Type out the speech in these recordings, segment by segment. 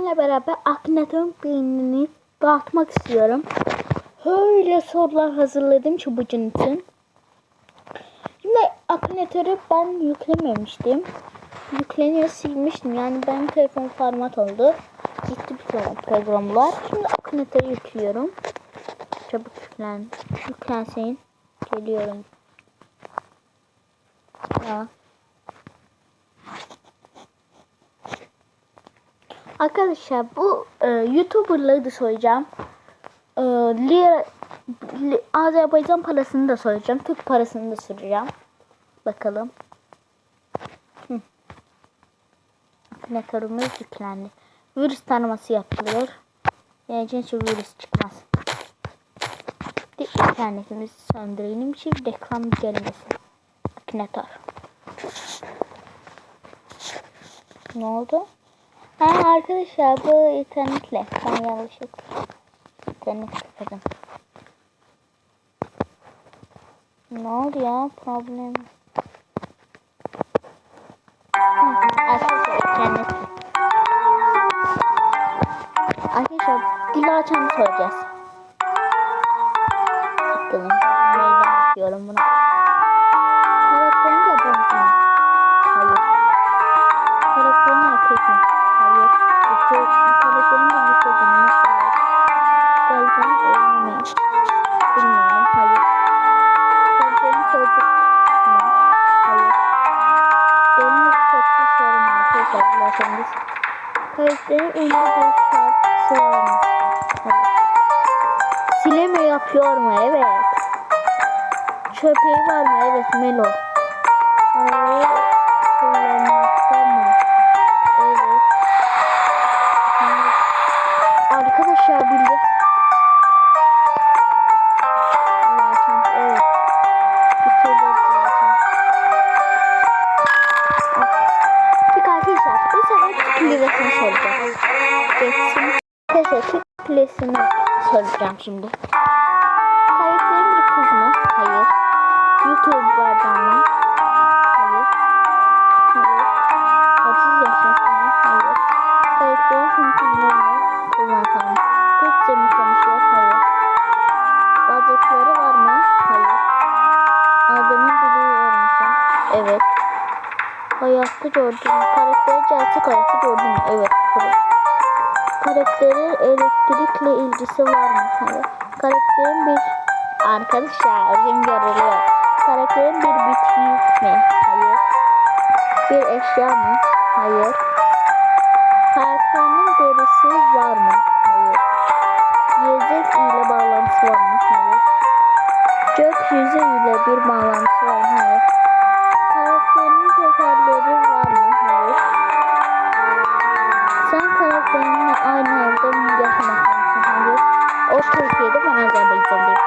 sizinle beraber Aknat'ın beynini dağıtmak istiyorum. Öyle sorular hazırladım çubucun için. Şimdi Aknatörü ben yüklememiştim. Yükleniyor silmiştim. Yani benim telefon format oldu. Gitti bütün programlar. Şimdi Aknatörü yüklüyorum. Çabuk yüklen. Yüklensin. Geliyorum. Ya. Arkadaşlar bu e, YouTuber'ları da soracağım. E, lira, li, Azerbaycan parasını da soracağım. Türk parasını da soracağım. Bakalım. Hı. Yüklendi. Virüs tanıması yapılıyor. Geleceğin için virüs çıkmaz. Bir internetimizi söndürelim. Şimdi reklam gelmesin. Aknatör. Ne oldu? Ha arkadaşlar bu internetle. Ben yanlışlıkla internet tıkladım. Ne oldu ya? Problem. Arkadaşlar. Arkadaşlar dil açanı soracağız. Köpeği var mı? Evet. Melo. Arabayı kullanmakta mı? Evet. Arkadaşlar bildi. Evet. Arkadaşlar bu sefer plesini soracağım. Geçsin. Arkadaşlar soracağım şimdi. Karakterin bir kız mı? Hayır. YouTuber'dan mı? Hayır. Hayır. 30 yaşında mı? Hayır. Karakterin sınıfında mı? Kullantan. Türkçe mi konuşuyor? Hayır. Bacakları var mı? Hayır. Adını biliyor musun? Evet. Hayatta gördüm. Karakteri gerçek hayatta gördüm. Evet. Karakterin elektrikle ilgisi var mı? Hayır. Karakterin bir arkadaşlar ürün görülüyor. Karakterin bir bitki mi? Hayır. Bir eşya mı? Hayır. Karakterinin derisi var mı? Hayır. Yiyecek ile bağlantısı var mı? Hayır. Gökyüzü ile bir bağlantısı var mı? Hayır. Karakterinin tekerleri var mı? Hayır. Sen karakterinle aynı evde mi yaşamakta mısın? Hayır. O Türkiye'de ben Azerbaycan'dayım.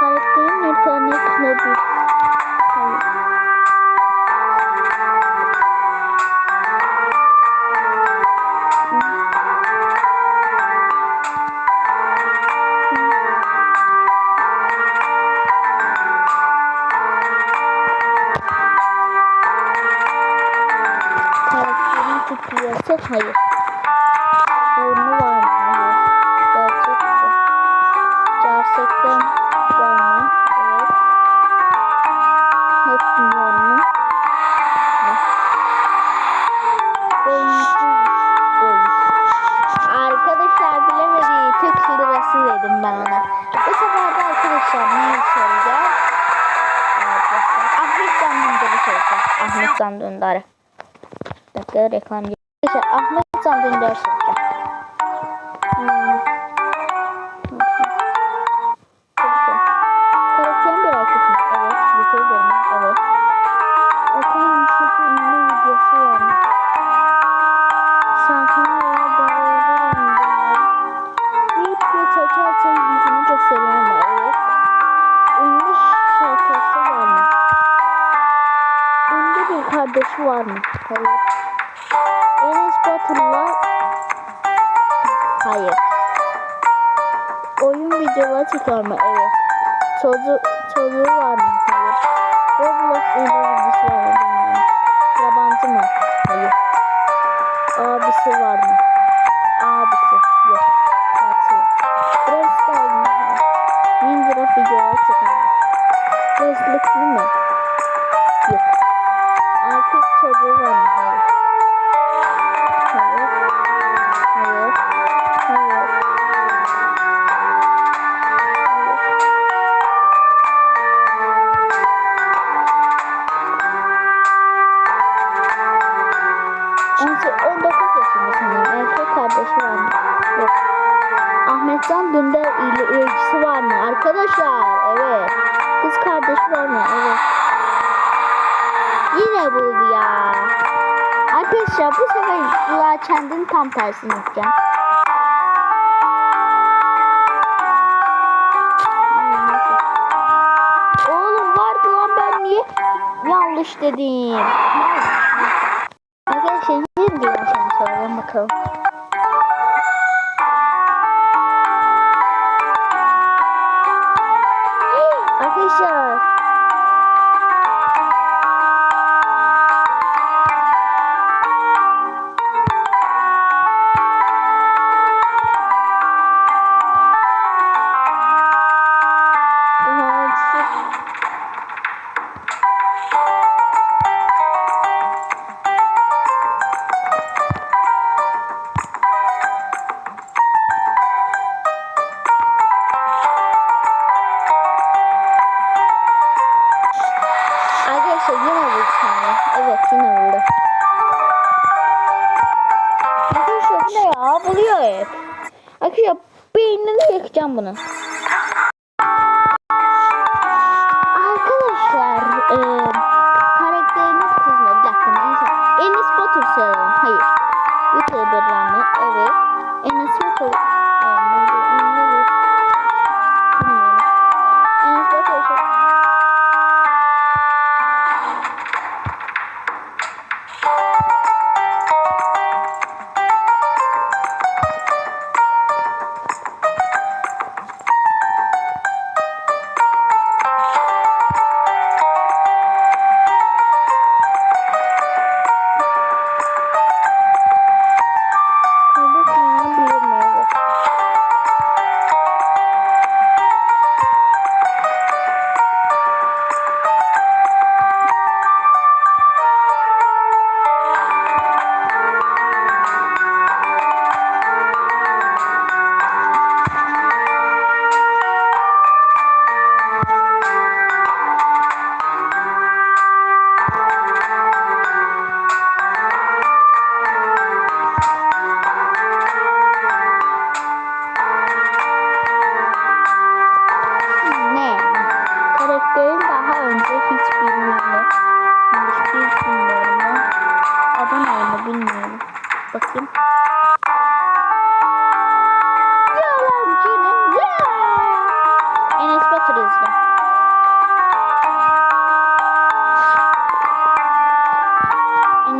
Karakterin internetle bir... titriyesi hayır. Burnu var mı? Gerçek mi? Gerçekten var mı? Evet. Hep var mı? Arkadaşlar bilemedi. Türk lirası dedim ben ona. Bu sefer de arkadaşlar neyi soracağım? Ahmet Can Dündar'ı soracağım. Ahmet Can Dündar'ı. Dakika reklam. Arkadaşlar Ahmet Can Dündar'ı soracağım. Hmm. Karakterin bir erkek mi? Evet. YouTuber mi? Evet. Okan Müşrik'in ünlü videosu var mı? Sakin veya bağırıcı oyuncular. Video çekerken yüzünü gösteriyor mu? Evet. Ünlü şarkısı var mı? Ünlü bir kardeşi var mı? Hayır. Enes Batur'la hayır. Oyun videoları çıkarma evet. Çocuğu, çocuğu var mı? Hayır. Roblox videosu var mı? Yabancı mı? Hayır. Abisi var mı? Abisi yok. Abisi var. Burası da mı? Minecraft videoları çıkarma. Gözlüklü mü? Yok. Erkek çocuğu var mı? Hayır. ya. Arkadaşlar bu sefer Dula Çend'in tam tersini yapacağım. Oğlum vardı lan ben niye yanlış dedim. Arkadaşlar niye Dula Çend'i soruyorum bakalım. in a circle.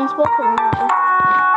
Facebook'um vardı.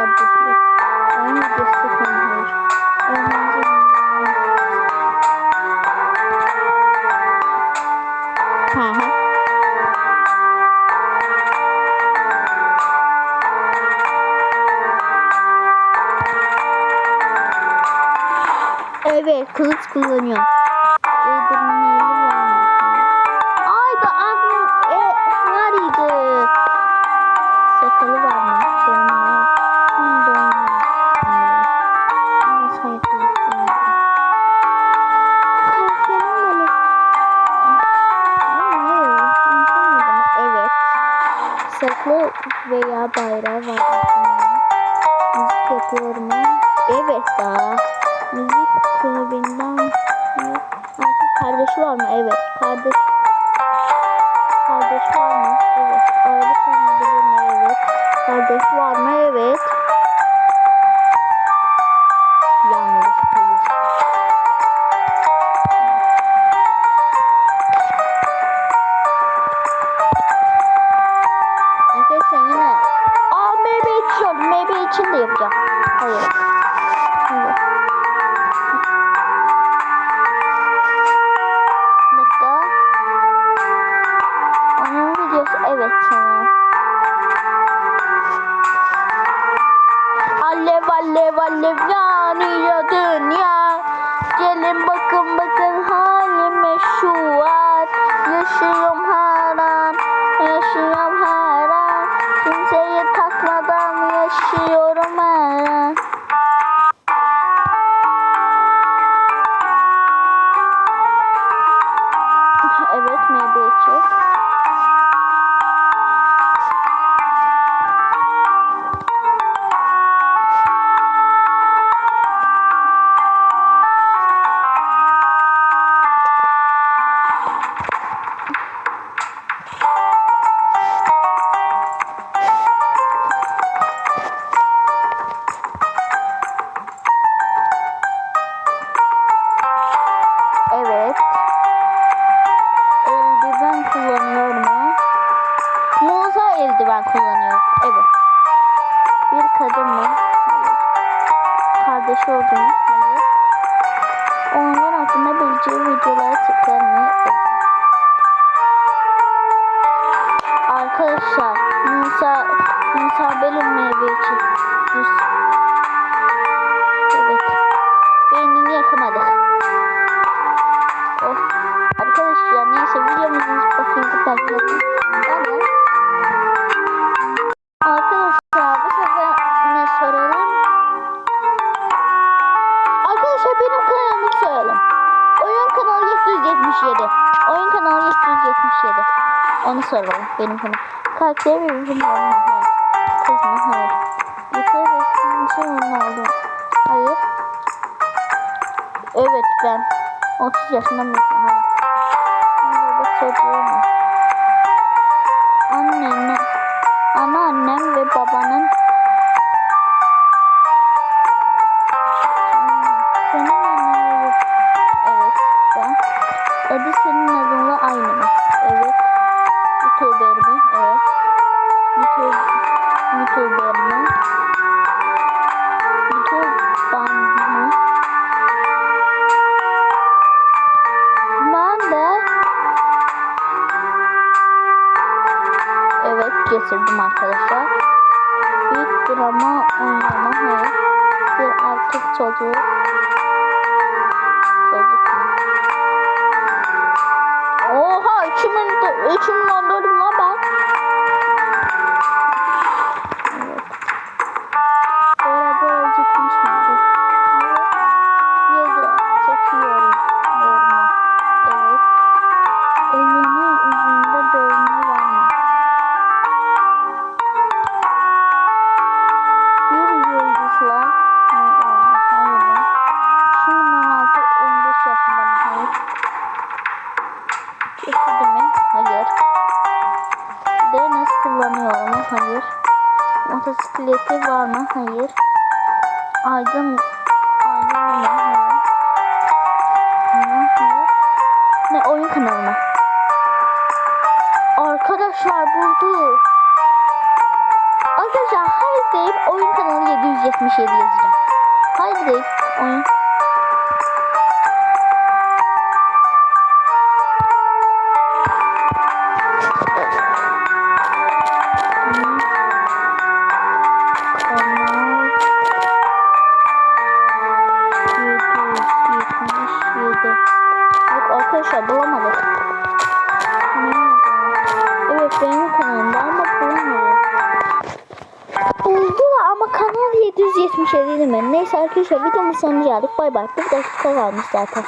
tabletler. Aynı destek onlar. Ha ha. Evet, kılıç kullanıyorum. E, Sakalı var mı? Veya bayrağı var. Müzik yapıyorum ben. Evet daha. Müzik kulübünden Artık kardeşi var mı? Evet. Kardeş. Kardeş var mı? Evet tamam. Alev alev alev yanıyor dünya. Gelin bakın bakın halime şu an. Yaşıyorum her an. Yaşıyorum her an. Kimseye takmadan yaşıyorum her an. Evet meyve Kardeşi oldu mu? Hayır. Onlar hakkında bileceği videolara? Evet. Arkadaşlar Musa Musa benim meyve için Onu soralım benim kanalım. Karakteri benim kanalım. Hayır. Kız mı? Hayır. Yukarı resmin için onun oldu. Hayır. Evet ben. 30 yaşında mıyım? Hayır. Hayır bak çocuğum getirdim arkadaşlar. Bir drama oynama hayır. Bir erkek çocuğu. Hayır. Motosikleti var mı? Hayır. Aydın Aydın mı? Hayır. Hayır. Ne oyun kanalı mı? Arkadaşlar buldu. Arkadaşlar hayır deyip oyun kanalı 777 yazacağım. Hayır deyip oyun arkadaşlar videomuz sonuna geldik. Bay bay. Bir dakika kalmış zaten.